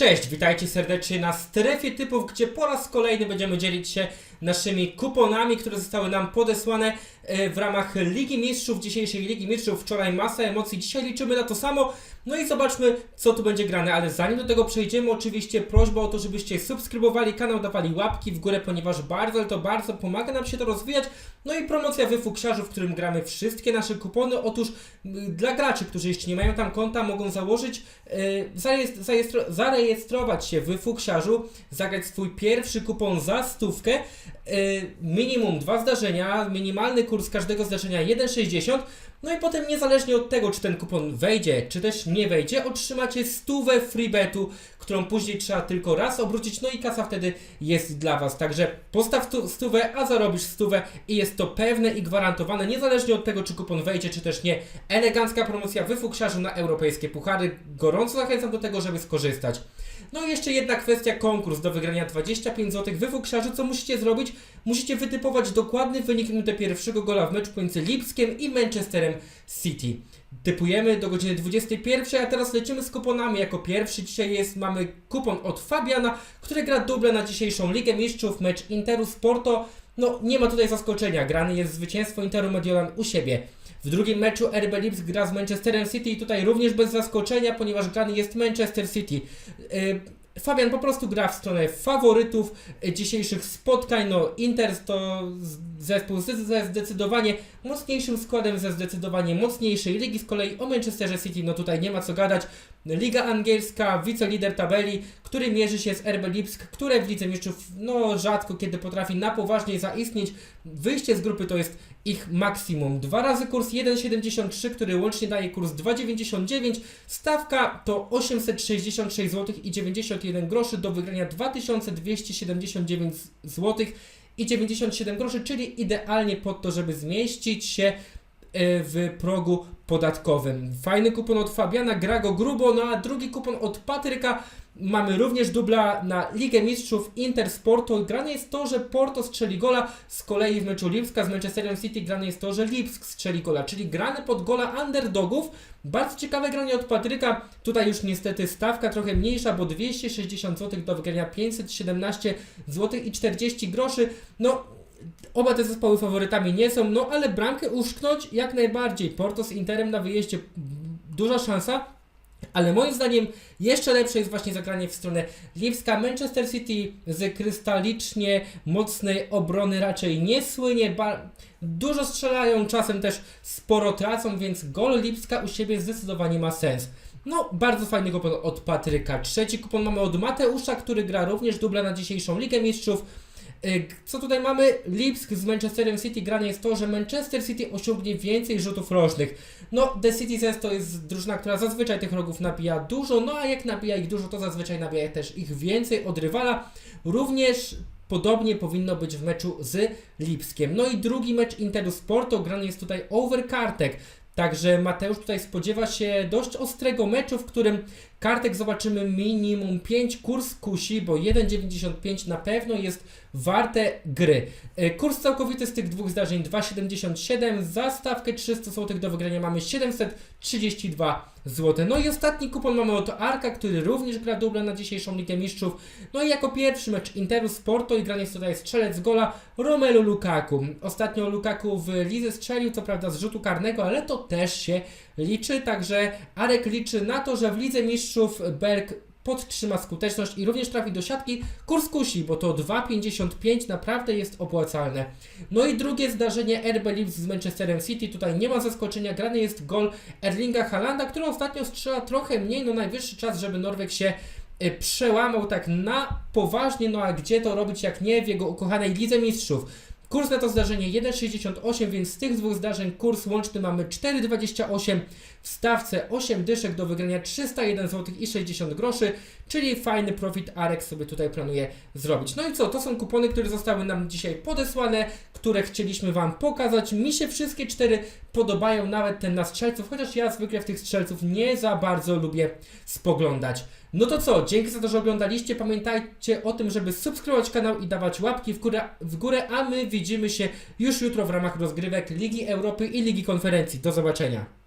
Cześć, witajcie serdecznie na strefie typów, gdzie po raz kolejny będziemy dzielić się naszymi kuponami, które zostały nam podesłane e, w ramach Ligi Mistrzów, dzisiejszej Ligi Mistrzów. Wczoraj masa emocji, dzisiaj liczymy na to samo. No i zobaczmy, co tu będzie grane, ale zanim do tego przejdziemy, oczywiście prośba o to, żebyście subskrybowali kanał, dawali łapki w górę, ponieważ bardzo, ale to bardzo pomaga nam się to rozwijać. No i promocja wyfuksiarzu, w którym gramy wszystkie nasze kupony. Otóż dla graczy, którzy jeszcze nie mają tam konta, mogą założyć, e, zarejestrować się w fuksiarzu, zagrać swój pierwszy kupon za stówkę. E, Minimum dwa zdarzenia, minimalny kurs każdego zdarzenia 1,60. No i potem niezależnie od tego, czy ten kupon wejdzie, czy też nie wejdzie, otrzymacie stówę freebetu, którą później trzeba tylko raz obrócić, no i kasa wtedy jest dla Was. Także postaw stu- stówę, a zarobisz stówę i jest to pewne i gwarantowane, niezależnie od tego, czy kupon wejdzie, czy też nie. Elegancka promocja wyfuksiarzu na europejskie puchary. Gorąco zachęcam do tego, żeby skorzystać. No i jeszcze jedna kwestia, konkurs do wygrania 25 zł wyfuksiarzy. Co musicie zrobić? Musicie wytypować dokładny wynik minutę pierwszego gola w meczu pomiędzy Lipskiem i Manchesterem City. Typujemy do godziny 21, a teraz lecimy z kuponami. Jako pierwszy dzisiaj jest, mamy kupon od Fabiana, który gra duble na dzisiejszą Ligę Mistrzów, mecz Interu z Porto. No, nie ma tutaj zaskoczenia, grany jest zwycięstwo Interu Mediolan u siebie. W drugim meczu RB Lipsk gra z Manchesterem City i tutaj również bez zaskoczenia, ponieważ grany jest Manchester City. Yy, Fabian po prostu gra w stronę faworytów y, dzisiejszych spotkań. No, Inter to zespół ze zdecydowanie mocniejszym składem, ze zdecydowanie mocniejszej ligi. Z kolei o Manchesterze City, no tutaj nie ma co gadać. Liga angielska, wicelider tabeli, który mierzy się z RB Lipsk, które w Lidze Mistrzów no rzadko kiedy potrafi na poważnie zaistnieć. Wyjście z grupy to jest ich maksimum. Dwa razy kurs 1,73, który łącznie daje kurs 2,99. Stawka to 866 zł i 91 groszy do wygrania 2279 zł i 97 groszy, czyli idealnie pod to, żeby zmieścić się e, w progu podatkowym. Fajny kupon od Fabiana, gra go grubo, no a drugi kupon od Patryka. Mamy również dubla na Ligę Mistrzów Inter z Porto. Grane jest to, że Porto strzeli gola, z kolei w meczu Lipska z Manchesterem City grane jest to, że Lipsk strzeli gola, czyli grane pod gola underdogów. Bardzo ciekawe granie od Patryka. Tutaj już niestety stawka trochę mniejsza, bo 260 zł do wygrania 517 zł i 40 groszy. No, Oba te zespoły faworytami nie są, no ale bramkę uszknąć jak najbardziej. Porto z Interem na wyjeździe duża szansa, ale moim zdaniem jeszcze lepsze jest właśnie zagranie w stronę Lipska. Manchester City z krystalicznie mocnej obrony raczej nie słynie. Dużo strzelają, czasem też sporo tracą, więc gol Lipska u siebie zdecydowanie ma sens. No, bardzo fajny kupon od Patryka. Trzeci kupon mamy od Mateusza, który gra również dubla na dzisiejszą Ligę Mistrzów. Y, Co tutaj mamy? Lipsk z Manchesterem City. Granie jest to, że Manchester City osiągnie więcej rzutów rocznych. No, The Citizens to jest drużyna, która zazwyczaj tych rogów nabija dużo, no a jak nabija ich dużo, to zazwyczaj nabija też ich więcej od rywala. Również podobnie powinno być w meczu z Lipskiem. No i drugi mecz Interu z Porto. Grany jest tutaj over kartek. Także Mateusz tutaj spodziewa się dość ostrego meczu, w którym kartek zobaczymy minimum 5. Kurs kusi, bo 1,95 na pewno jest warte gry. E, Kurs całkowity z tych dwóch zdarzeń 2,77. Za stawkę 300 zł do wygrania mamy 732 zł. No i ostatni kupon mamy od Arka, który również gra duble na dzisiejszą Ligę Mistrzów. No i jako pierwszy mecz Interu z Porto i granie jest tutaj strzelec gola Romelu Lukaku. Ostatnio Lukaku w lidze strzelił, co prawda z rzutu karnego, ale to też się liczy, także Arek liczy na to, że w Lidze Mistrzów Berg podtrzyma skuteczność i również trafi do siatki. Kurs kusi, bo to 2,55 naprawdę jest opłacalne. No i drugie zdarzenie RB Leipzig z Manchesterem City. Tutaj nie ma zaskoczenia. Grany jest gol Erlinga Halanda, który ostatnio strzela trochę mniej. No najwyższy czas, żeby Norweg się y, przełamał tak na poważnie. No a gdzie to robić jak nie w jego ukochanej Lidze Mistrzów? Kurs na to zdarzenie 1,68, więc z tych dwóch zdarzeń kurs łączny mamy 4,28, w stawce 8 dyszek do wygrania 301 zł i 60 groszy, czyli fajny profit Arek sobie tutaj planuje zrobić. No i co, to są kupony, które zostały nam dzisiaj podesłane, które chcieliśmy Wam pokazać. Mi się wszystkie cztery podobają, nawet ten na strzelców, chociaż ja zwykle w tych strzelców nie za bardzo lubię spoglądać. No to co, dzięki za to, że oglądaliście. Pamiętajcie o tym, żeby subskrybować kanał i dawać łapki w górę, w górę, a my widzimy się już jutro w ramach rozgrywek Ligi Europy i Ligi Konferencji. Do zobaczenia.